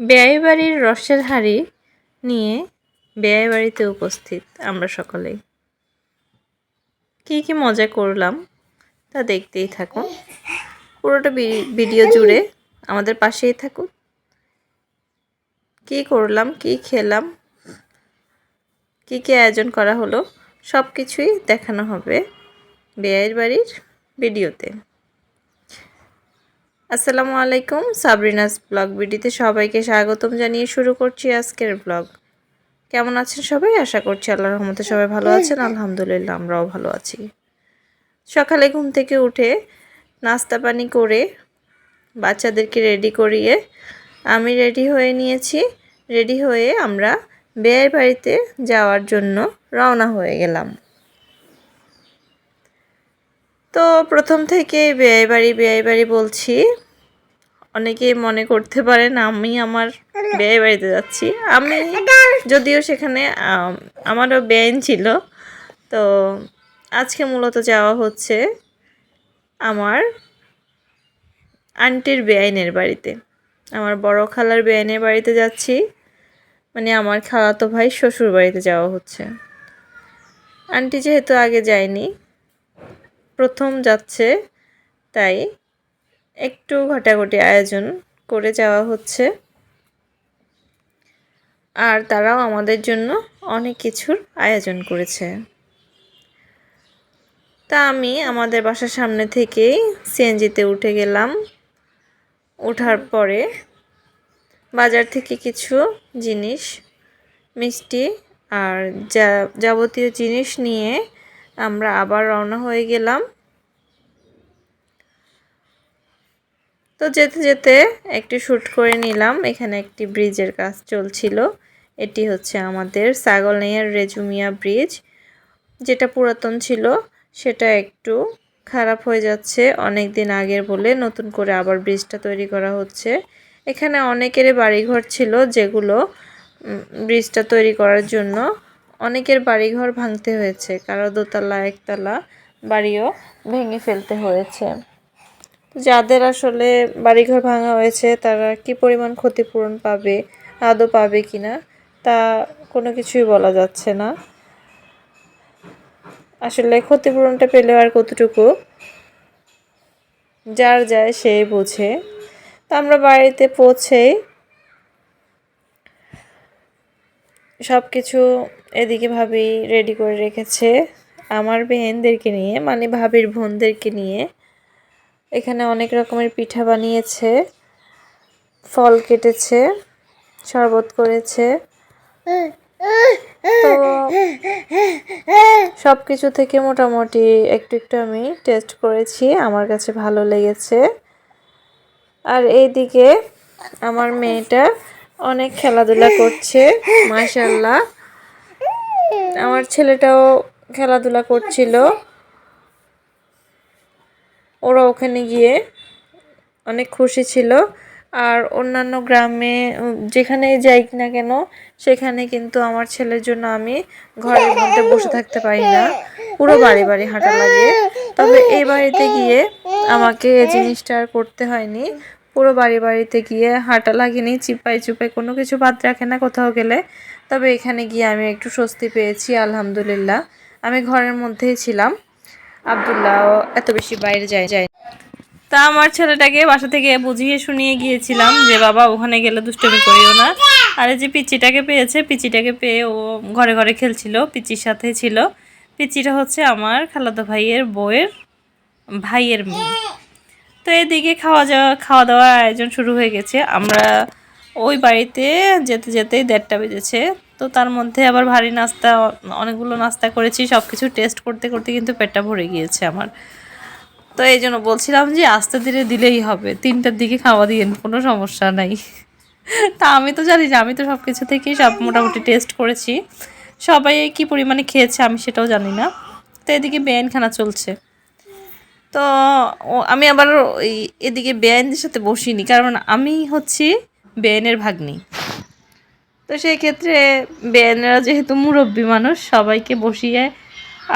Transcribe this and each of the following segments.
বেয়াই বাড়ির রসের হাঁড়ি নিয়ে বেয়াই বাড়িতে উপস্থিত আমরা সকলেই। কি কি মজা করলাম তা দেখতেই থাকুন। পুরোটা ভিডিও জুড়ে আমাদের পাশেই থাকুন। কি করলাম, কি খেলাম, কি কি আয়োজন করা হলো সব কিছুই দেখানো হবে বেয়াইয়ের বাড়ির ভিডিওতে। আসসালামু আলাইকুম সাবরিনাস ব্লগ ভিডিওতে সবাইকে স্বাগতম জানিয়ে শুরু করছি আজকের ব্লগ। কেমন আছেন সবাই? আশা করছি আল্লাহর রহমতে সবাই ভালো আছেন। আলহামদুলিল্লাহ আমরাও ভালো আছি। সকালে ঘুম থেকে উঠে নাস্তা পানি করে বাচ্চাদেরকে রেডি করিয়ে আমি রেডি হয়ে নিয়েছি। রেডি হয়ে আমরা বেয়ের বাড়িতে যাওয়ার জন্য রওনা হয়ে গেলাম। তো প্রথম থেকে বেয়াই বাড়ি বেয়াই বাড়ি বলছি। অনেকেই মনে করতে পারেন আমি আমার বেয়াই বাড়িতে যাচ্ছি। আমি যদিও সেখানে আম, আমারও বেআইন ছিল। তো আজকে মূলত যাওয়া হচ্ছে আমার আন্টির বেআইনের বাড়িতে। আমার বড় খালার বেআইনের বাড়িতে যাচ্ছি। মানে আমার খালাতো ভাই শ্বশুর বাড়িতে যাওয়া হচ্ছে। আন্টি যেহেতু আগে যায়নি প্রথম যাচ্ছে, তাই একটু ঘটাঘটি আয়োজন করে যাওয়া হচ্ছে। আর তারাও আমাদের জন্য অনেক কিছুর আয়োজন করেছে। তা আমি আমাদের বাসার সামনে থেকেই সিএনজিতে উঠে গেলাম। ওঠার পরে বাজার থেকে কিছু জিনিস, মিষ্টি আর যা যাবতীয় জিনিস নিয়ে আমরা আবার রওনা হয়ে গেলাম। তো যেতে যেতে একটি শ্যুট করে নিলাম। এখানে একটি ব্রিজের কাজ চলছিল। এটি হচ্ছে আমাদের ছাগলনাইয়ার রেজুমিয়া ব্রিজ। যেটা পুরাতন ছিল, সেটা একটু খারাপ হয়ে যাচ্ছে। অনেক দিন আগের বলে নতুন করে আবার ব্রিজটা তৈরি করা হচ্ছে। এখানে অনেকেরই বাড়িঘর ছিল, যেগুলো ব্রিজটা তৈরি করার জন্য অনেকের বাড়িঘর ভাঙতে হয়েছে। কারও দোতলা, একতলা বাড়িও ভেঙে ফেলতে হয়েছে। যাদের আসলে বাড়িঘর ভাঙা হয়েছে, তারা কি পরিমাণ ক্ষতিপূরণ পাবে, আদৌ পাবে কি না, তা কোনো কিছুই বলা যাচ্ছে না। আসলে ক্ষতিপূরণটা পেলে আর কতটুকু, যার যায় সে বোঝে। তা আমরা বাড়িতে পৌঁছেই সব কিছু এদিকে ভাবি রেডি করে রেখেছে। আমার বেহেনদেরকে নিয়ে মানে ভাবির বোনদেরকে নিয়ে। এখানে অনেক রকমের পিঠা বানিয়েছে, ফল কেটেছে, শরবত করেছে। তো সব কিছু থেকে মোটামুটি একটু একটু আমি টেস্ট করেছি, আমার কাছে ভালো লেগেছে। আর এইদিকে আমার মেয়েটা অনেক খেলাধুলা করছে মাশাল্লাহ আমার ছেলেটাও খেলাধুলা করছিল। ওরা ওখানে গিয়ে অনেক খুশি ছিল। আর অন্যান্য গ্রামে, যেখানে যাই না কেন, সেখানে কিন্তু আমার ছেলের জন্য আমি ঘরের মধ্যে বসে থাকতে পারি না। পুরো বাড়ি বাড়ি হাঁটা লাগে। তবে এই বাড়িতে গিয়ে আমাকে এই জিনিসটা আর করতে হয়নি। পুরো বাড়ি বাড়িতে গিয়ে হাঁটা লাগেনি, চিপাই চুপাই কোনো কিছু বাদ রাখে না কোথাও গেলে। তবে এখানে গিয়ে আমি একটু স্বস্তি পেয়েছি, আলহামদুলিল্লাহ। আমি ঘরের মধ্যেই ছিলাম। আবদুল্লাহ এত বেশি বাইরে যায় যায় তা আমার ছেলেটাকে বাসা থেকে বুঝিয়ে শুনিয়ে গিয়েছিলাম যে, বাবা, ওখানে গেলে দুষ্টমি করিও না। আর যে পিচিটাকে পেয়েছে পিচিটাকে পেয়ে ও ঘরে ঘরে খেলছিল পিচির সাথে ছিল। পিচিটা হচ্ছে আমার খালাতো ভাইয়ের বউয়ের ভাইয়ের মেয়ে। তো এদিকে খাওয়া যাওয়া খাওয়া দাওয়ার আয়োজন শুরু হয়ে গেছে। আমরা ওই বাড়িতে যেতে যেতেই দেড়টা বেজেছে। তো তার মধ্যে আবার ভারী নাস্তা, অনেকগুলো নাস্তা করেছি সব কিছু টেস্ট করতে করতে কিন্তু পেটটা ভরে গিয়েছে আমার। তো এই জন্য বলছিলাম যে আস্তে ধীরে দিলেই হবে। তিনটার দিকে খাওয়া দিয়ে কোনো সমস্যা নাই। তা আমি তো জানি যে আমি তো সব কিছু থেকেই সব মোটামুটি টেস্ট করেছি। সবাই কি পরিমাণে খেয়েছে আমি সেটাও জানি না। তো এদিকে বেআইনখানা চলছে। তো আমি আবার ওই এদিকে বেআইনদের সাথে বসিনি, কারণ আমি হচ্ছি বেআইনের ভাগ্নি। তো সেই ক্ষেত্রে বেআইনেরা যেহেতু মুরব্বী মানুষ, সবাইকে বসিয়ে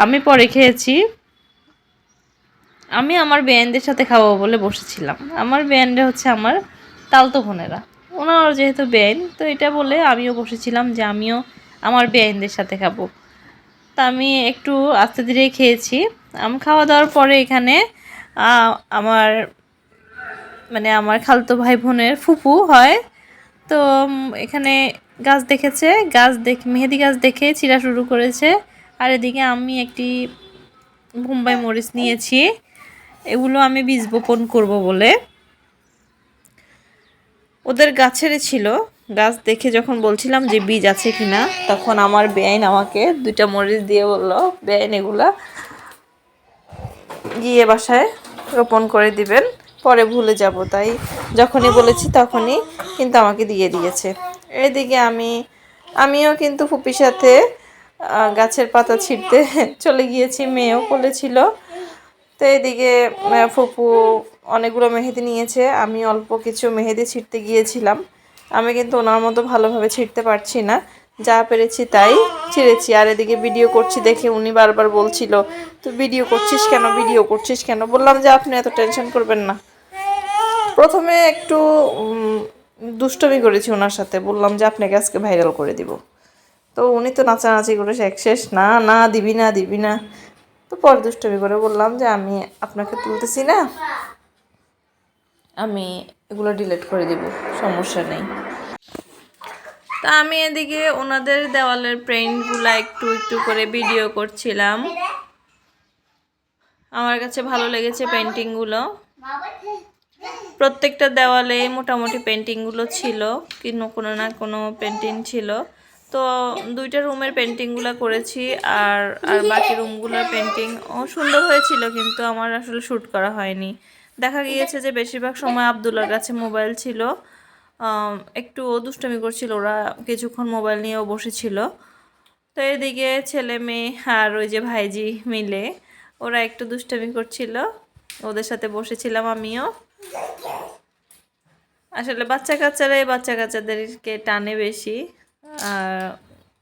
আমি পরে খেয়েছি। আমি আমার বেয়ানদের সাথে খাব বলে বসেছিলাম। আমার বেয়ানরা হচ্ছে আমার তালতো বোনেরা। ওনার যেহেতু বেআইন, তো এটা বলে আমিও বসেছিলাম যে আমিও আমার বেআইনদের সাথে খাব। তা আমি একটু আস্তে ধীরে খেয়েছি। আম খাওয়া দাওয়ার পরে এখানে আমার মানে আমার খালতো ভাই বোনের ফুপু হয়। তো এখানে গাছ দেখেছে, গাছ দেখে, মেহেদি গাছ দেখে চিরা শুরু করেছে। আর এদিকে আমি একটি বোম্বাই মরিচ নিয়েছি। এগুলো আমি বীজ বপন করব বলে। ওদের গাছের ছিল। গাছ দেখে যখন বলছিলাম যে বীজ আছে কিনা, তখন আমার বেআইন আমাকে দুইটা মরিচ দিয়ে বলল, বেআইন এগুলা। গিয়ে বাসায় রোপণ করে দিবেন। পরে ভুলে যাব, তাই যখনই বলেছি তখনই কিন্তু আমাকে দিয়ে দিয়েছে। এদিকে আমি, আমিও কিন্তু ফুপির সাথে গাছের পাতা ছিঁড়তে চলে গিয়েছি, মেয়েও বলেছিল তো এদিকে ফুপু অনেকগুলো মেহেদি নিয়েছে, আমি অল্প কিছু মেহেদি ছিঁড়তে গিয়েছিলাম। আমি কিন্তু ওনার মতো ভালোভাবে ছিঁড়তে পারছি না। যা পেরেছি তাই ছিঁড়েছি। আর এদিকে ভিডিও করছি দেখে উনি বারবার বলছিল, তো ভিডিও করছিস কেন? ভিডিও করছিস কেন? বললাম যে, আপনি এত টেনশন করবেন না। প্রথমে একটু দুষ্টমি করেছি ওনার সাথে। বললাম যে, আপনাকে আজকে ভাইরাল করে দিব। তো উনি তো নাচানাচি করে শেষ। না না, দিবি না দিবি না। তো পরে দুষ্টমি করে বললাম যে, আমি আপনাকে তুলতেছি না। আমি এগুলো ডিলিট করে দিব, সমস্যা নেই। তা আমি এদিকে ওনাদের দেওয়ালের প্রিন্টগুলো একটু একটু করে ভিডিও করছিলাম। আমার কাছে ভালো লেগেছে পেন্টিংগুলো প্রত্যেকটা দেওয়ালে মোটামুটি পেন্টিংগুলো ছিল কিন্তু কোনো না কোনো পেন্টিং ছিল। তো দুইটা রুমের পেন্টিংগুলো করেছি আর আর বাকি রুমগুলোর পেন্টিং ও সুন্দর হয়েছিল, কিন্তু আমার আসলে শ্যুট করা হয়নি। দেখা গিয়েছে যে বেশিরভাগ সময় আবদুল্লার কাছে মোবাইল ছিল। একটু দুষ্টমি করছিল ওরা, কিছুক্ষণ মোবাইল নিয়েও বসেছিল। তো এদিকে ছেলে মেয়ে আর ওই যে ভাইজি মিলে ওরা একটু দুষ্টমি করছিল। ওদের সাথে বসেছিলাম আমিও। আসলে বাচ্চা কাচ্চারাই বাচ্চা কাচ্চাদেরকে টানে বেশি। আর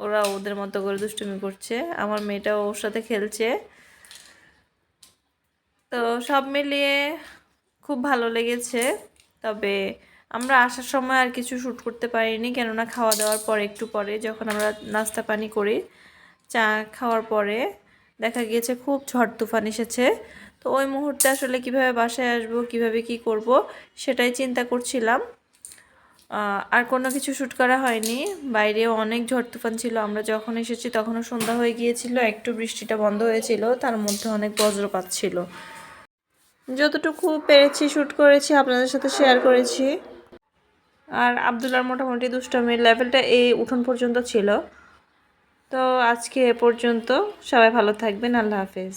ওরা ওদের মতো করে দুষ্টুমি করছে। আমার মেয়েটাও ওর সাথে খেলছে। তো সব মিলিয়ে খুব ভালো লেগেছে। তবে আমরা আসার সময় আর কিছু শ্যুট করতে পারিনি, কেননা খাওয়া দাওয়ার পরে, একটু পরে যখন আমরা নাস্তা পানি করি, চা খাওয়ার পরে দেখা গিয়েছে খুব ঝড় তুফান এসেছে। তো ওই মুহূর্তে আসলে কীভাবে বাসায় আসব, কীভাবে কি করব, সেটাই চিন্তা করছিলাম। আর কোনো কিছু শ্যুট করা হয়নি। বাইরেও অনেক ঝড় তুফান ছিল, আমরা যখন এসেছি তখনও সন্ধ্যা হয়ে গিয়েছিল, একটু বৃষ্টিটা বন্ধ হয়েছিল, তার মধ্যে অনেক বজ্রপাত ছিল। যতটুকু পেরেছি শ্যুট করেছি, আপনাদের সাথে শেয়ার করেছি। আর আবদুল্লার মোটামুটি দুষ্টমির লেভেলটা এই উঠোন পর্যন্ত ছিল। তো আজকে এ পর্যন্ত সবাই ভালো থাকবেন, আল্লাহ হাফেজ।